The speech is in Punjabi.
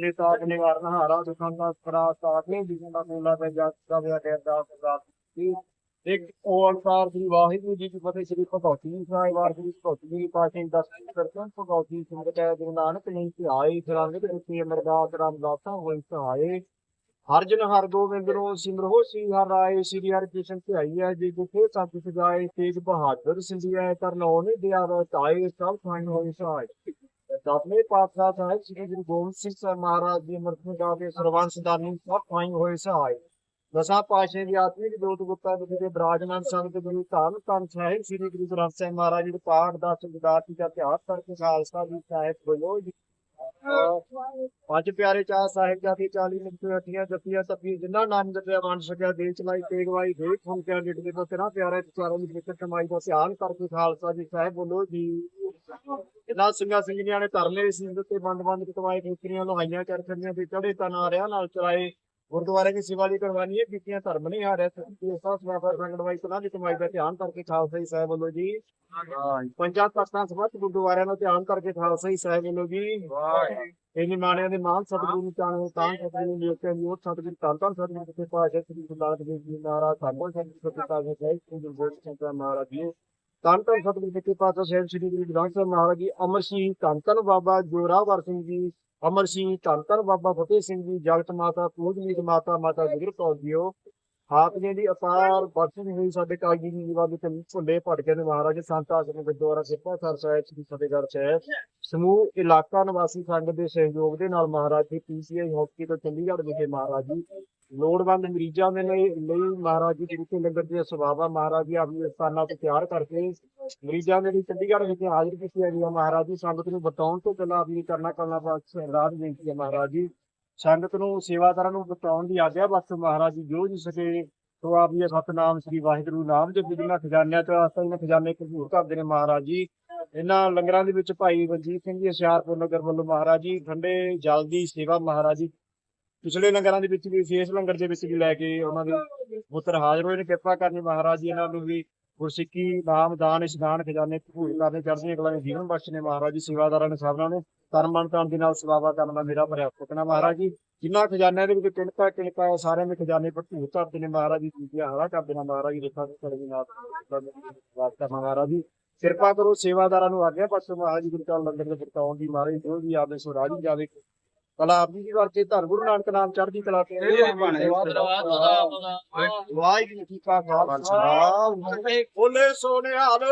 ਨੇ ਨਿਵਾਰਨ ਹਾਰਾ ਦੁਖਾਂ ਦਾ ਸਰਾ ਤਾਪ ਨੇ ਜਿਨਾਂ ਦਾ ਮੂਲਾ ਤੇ ਜਸ ਦਾ ਵਿਆਹ ਦੇ ਅਰਦਾਸ ਅਰਦਾਸ ਇੱਕ ਓੰਕਾਰ ਦੀ ਵਾਹਿਗੁਰੂ ਜੀ ਕੀ ਫਤਿਹ ਸ੍ਰੀ ਭਗਵਤੀ ਸਾਹਿਬ, ਵਾਹਿਗੁਰੂ ਜੀ ਭਗਵਤੀ ਜੀ ਪਾਸ਼ਾ ਦਸ ਕਰਤਨ ਭਗਵਤੀ ਸੰਗਤ ਹੈ ਗੁਰੂ ਨਾਨਕ ਨਹੀਂ ਧਿਆਏ ਫਿਰਾਂਗੇ ਤੇ ਰੁਪਏ ਅਮਰਦਾਸ ਰਾਮਦਾਸਾਂ ਹੋਈ ਸਹਾਏ। ਹਰ ਜਨ ਹਰ ਗੋਬਿੰਦ ਨੂੰ ਸਿਮਰੋ ਸ੍ਰੀ ਹਰਿ ਰਾਏ, ਸ੍ਰੀ ਹਰਿ ਕ੍ਰਿਸ਼ਨ ਧਿਆਈ ਹੈ, ਜੀ ਜਿਥੇ ਸਤਿ ਸਜਾਏ, ਤੇਜ ਬਹਾਦਰ ਸਿੰਧੀਐ ਕਰਨੋ ਨੇ ਦਿਆ ਤਾਏ, ਸਭ ਖਾਨ ਹੋਈ ਸਹਾय ਦਸਵੇਂ ਪਾਤਸ਼ਾਹ ਸਾਹਿਬ ਸ੍ਰੀ ਗੁਰੂ ਗੋਬਿੰਦ ਸਿੰਘ ਸਾਹਿਬ ਮਹਾਰਾਜ ਜੀ ਅੰਮ੍ਰਿਤ ਗਾ ਸਰਵੰਸ ਦਾਨੀ ਸਭ ਖਾਨ ਹੋਏ ਸਹਾय ਦਸਾਂ ਪਾਸ਼ੇ ਦੀ ਆਤਮਿਕ ਜੋਤ ਗੁਪਤਾ ਵਿਖੇ ਦੇ ਬਰਾਜਮਾਨ ਸੰਗਤ ਗੁਰੂ ਧੰਨ ਧੰਨ ਸਾਹਿਬ ਸ੍ਰੀ ਗੁਰੂ ਗ੍ਰੰਥ ਸਾਹਿਬ ਮਹਾਰਾਜ ਦੇ ਪਾਠ ਦਾ ਸੰਗਦਾਤੀ ਦਾ ਇਤਿਹਾਸ ਕਰਕੇ ਖਾਲਸਾ ਦੀ ਸਾਹਿਬ ਬੋਲੋ ਪੰਜ ਪਿਆਰੇ ਚਾਰ ਸਾਹਿਬ ਜਾਤੀ 40 ਨਿਕਟੇ ਅਠੀਆਂ ਜੱਤੀਆਂ ਤੱਪੀ ਜਿਨ੍ਹਾਂ ਨਾਮ ਜਪਿਆ ਮਨ ਸਕਿਆ ਦੇ ਚਲਾਈ ਤੇਗਵਾਈ ਦੇ ਫੁਨ ਕਿਆ ਡਿੱਟਦੇ ਤੋਂ ਤੇਰਾ ਪਿਆਰੇ ਚਾਰਾਂ ਦੀ ਵਿਕਟ ਕਮਾਈ ਦਾ ਧਿਆਨ ਕਰਕੇ ਖਾਲਸਾ ਜੀ ਸਾਹਿਬ ਬੋਲੋ ਜੀ। ਇਹਨਾਂ ਸਿੰਘਾਂ ਸਿੰਘਣੀਆਂ ਨੇ ਧਰਮੇ ਸਿੰਘ ਤੇ ਬੰਦ ਬੰਦ ਕਟਵਾਏ ਖੇਤਰੀਆਂ ਲੋਹਾਈਆਂ ਚਰਖੜੀਆਂ ਤੇ ਚੜੇ ਤਨ ਰਿਆ ਨਾਲ ਚਲਾਏ। ਗੁਰਦੁਆਰੇ ਦੀ ਸੇਵਾ ਲਈ ਕਰਵਾਨੀ ਹੈ ਕੀਤੀਆਂ ਧਰਮ ਨਹੀਂ ਹਾਰਿਆ। ਇਸ ਦਾ ਸਵਾਗਤ ਰੰਗੜਵਾਈ ਤਨਾ ਦੀ ਕਮਾਈ ਦਾ ਧਿਆਨ ਕਰਕੇ ਖਾਲਸਾ ਜੀ ਸਾਹਿਬ ਬੋਲੋ ਜੀ। ਪੰਜਾਂ ਤਖਤਾਂ ਸਬਤ ਗੁਰਦੁਆਰਿਆਂ ਨੂੰ ਧਿਆਨ ਕਰਕੇ ਖਾਲਸਾ ਜੀ ਸਾਹਿਬ ਬੋਲੋ ਜੀ। ਇਹ ਨਿਮਾਣਿਆਂ ਦੇ ਮਾਨ ਸਤਿਗੁਰੂ ਨੂੰ ਚਾਣੇ ਤਾਂ ਸਤਿਗੁਰੂ ਨੂੰ ਲਿਖਿਆ ਜੀ ਉਹ ਸਤਿਗੁਰੂ ਤਾਂ ਤਾਂ ਸਤਿਗੁਰੂ ਦੇ ਪਾਸ਼ਾ ਸ੍ਰੀ ਗੁਰੂ ਨਾਨਕ ਦੇਵ ਜੀ ਮਹਾਰਾਜ ਸਾਬੋ ਸਤਿਗੁਰੂ ਸਤਿਕਾਰ ਦੇ ਜੈ ਸ੍ਰੀ ਗੁਰੂ ਗੋਬਿੰਦ ਸਿੰਘ ਸਾਹਿਬ ਮਹਾਰਾਜ ਜੀ। ਧੰਨ ਧੰਨ ਸਤਿਗੁਰੂ ਦੇ ਪਾਤਸ਼ਾਹ ਸਾਹਿਬ ਸ੍ਰੀ ਗੁਰੂ ਗ੍ਰੰਥ ਸਾਹਿਬ ਮਹਾਰਾਜ ਜੀ, ਅਮਰ ਸਿੰਘ, ਧੰਨ ਧੰਨ ਬਾਬਾ ਜੋਰਾਵਰ ਸਿੰਘ ਜੀ, ਅਮਰ ਸਿੰਘ, ਧੰਨ ਧੰਨ ਬਾਬਾ ਫਤਿਹ ਸਿੰਘ ਜੀ, ਜਗਤ ਮਾਤਾ ਪੂਜਨੀਕ ਮਾਤਾ ਮਾਤਾ ਗੁਜਰ ਕੌਰ ਜੀਓ। ਆਪ ਜੀ ਦੀ ਅਪਾਰ ਬਖਸ਼ਿਸ਼ ਹੋਈ, ਸਾਡੇ ਕਾਜੀ ਦੀ ਜੀਵਾ ਵਿੱਚ ਭੁੱਲੇ ਭਟਕੇ ਨੇ ਮਹਾਰਾਜ, ਸੰਤ ਆਸਰਮ ਗੁਰਦੁਆਰਾ ਸਿੱਪਾ ਸਰ ਸਾਹਿਬ, ਸ੍ਰੀ ਫਤਿਹਗੜ੍ਹ ਸਾਹਿਬ, ਸਮੂਹ ਇਲਾਕਾ ਨਿਵਾਸੀ ਸੰਘ ਦੇ ਸਹਿਯੋਗ ਦੇ ਨਾਲ ਮਹਾਰਾਜ ਜੀ ਪੀਸੀਆਈ ਹਾਕੀ ਚੰਡੀਗੜ੍ਹ ਵਿਖੇ ਮਹਾਰਾਜ ਜੀ ਲੋੜਵੰਦ ਮਰੀਜ਼ਾਂ ਦੇ ਲਈ ਲਈ ਮਹਾਰਾਜ ਜੀ ਦੇ ਲੰਗਰ ਦੀਆਂ ਸੇਵਾਵਾਂ, ਮਹਾਰਾਜ ਜੀ ਆਪਣੇ ਸਥਾਨਾਂ ਤੋਂ ਤਿਆਰ ਕਰਕੇ ਮਰੀਜ਼ਾਂ ਦੇ ਲਈ ਚੰਡੀਗੜ੍ਹ ਵਿਖੇ ਹਾਜ਼ਰ ਕੀਤੀ ਹੈ ਮਹਾਰਾਜ ਜੀ ਸੰਗਤ ਨੂੰ ਬਤਾਉਣ ਤੋਂ ਪਹਿਲਾਂ ਆਪਣੀ ਕਰਨਾ ਕਰਨਾ ਬਸ ਅਰਦਾਸ ਬੇਨਤੀ ਹੈ ਮਹਾਰਾਜ ਜੀ ਸੰਗਤ ਨੂੰ, ਸੇਵਾਦਾਰਾਂ ਨੂੰ ਬਤਾਉਣ ਦੀ ਆਗਿਆ ਬਸ ਮਹਾਰਾਜ ਜੀ, ਜੋ ਜੀ ਸਕੇ, ਸੋ ਆਪ ਜੀ ਸਤਨਾਮ ਸ੍ਰੀ ਵਾਹਿਗੁਰੂ। ਨਾਮ ਜਪ ਜਿਨ੍ਹਾਂ ਖਜ਼ਾਨਿਆਂ ਤੋਂ ਆਸਤਾ ਇਹਨਾਂ ਖਜ਼ਾਨੇ ਭਰਪੂਰ ਕਰਦੇ ਨੇ ਮਹਾਰਾਜ ਜੀ। ਇਹਨਾਂ ਲੰਗਰਾਂ ਦੇ ਵਿੱਚ ਭਾਈ ਵਜੀਤ ਸਿੰਘ ਜੀ, ਹੁਸ਼ਿਆਰਪੁਰ ਨਗਰ ਵੱਲੋਂ ਮਹਾਰਾਜ ਜੀ, ਠੰਡੇ ਜਲ ਦੀ ਸੇਵਾ ਮਹਾਰਾਜ ਜੀ। ਪਿਛਲੇ ਲੰਗਰਾਂ ਦੇ ਵਿੱਚ ਵੀ, ਵਿਸ਼ੇਸ਼ ਲੰਗਰ ਦੇ ਵਿੱਚ ਵੀ ਲੈ ਕੇ ਉਹਨਾਂ ਦੇ ਪੁੱਤਰ ਹਾਜ਼ਰ ਹੋਏ ਨੇ। ਕਿਰਪਾ ਕਰਨੀ ਮਹਾਰਾਜ ਜੀ ਇਹਨਾਂ ਨੂੰ ਵੀ ਗੁਰਸਿੱਖੀ, ਨਾਮ, ਦਾਨ ਇਸ਼ਨਾਨ ਖਜ਼ਾਨੇ ਭਰਪੂਰ ਕਰਦੇ ਚੜ੍ਹਦੀਆਂ ਕਲਾ ਦੇ ਜੀਵਨ ਬਖਸ਼ਣੇ ਮਹਾਰਾਜ ਜੀ, ਸੇਵਾਦਾਰਾਂ ਨੇ ਸਭਨਾਂ ਨੇ ਤਨ ਤਨ ਦੇ ਨਾਲ ਸੇਵਾ ਕਰਨ ਦਾ ਮੇਰਾ ਭਰਿਆ ਸੁਪਨਾ ਮਹਾਰਾਜ ਜੀ। ਜਿਨ੍ਹਾਂ ਖਜ਼ਾਨਿਆਂ ਦੇ ਵਿੱਚ ਕਿਣਕਾ ਕਿਣਕਾ ਹੈ ਸਾਰਿਆਂ ਦੇ ਖਜ਼ਾਨੇ ਭਰਪੂਰ ਧਰਦੇ ਨੇ ਮਹਾਰਾਜ ਜੀ ਜੀ ਹਾਰਾ ਕਰਦੇ ਨੇ ਮਹਾਰਾਜ ਜੀ, ਰੇਖਾ ਦੇ ਦੇ ਨਾਲ ਵਾਸਤਾ ਮਹਾਰਾਜ ਜੀ। ਕਿਰਪਾ ਕਰੋ ਸੇਵਾਦਾਰਾਂ ਨੂੰ ਆਗਿਆ ਪਾਸੋਂ ਮਹਾਰਾਜ ਜੀ, ਗੁਰੂ ਚਾਲ ਲੰਗਰ ਦੇ ਵਰਤਾਉਣ ਦੀ ਮਹਾਰਾਜ ਜੋ ਵੀ ਆਦੇ ਸੋ ਰਾਜੀ ਜਾਵੇ। ਕਲਾ ਜੀ ਦੀ ਵਰਤੇ ਧੰਨ ਗੁਰੂ ਨਾਨਕ ਨਾਮ ਚੜ੍ਹਦੀ ਕਲਾ ਤੇ ਵਾਹਿਗੁਰੂ ਜੀ ਕਾ ਖਾਲਸਾ ਬੋਲੇ ਸੋਨਿਹਾਲ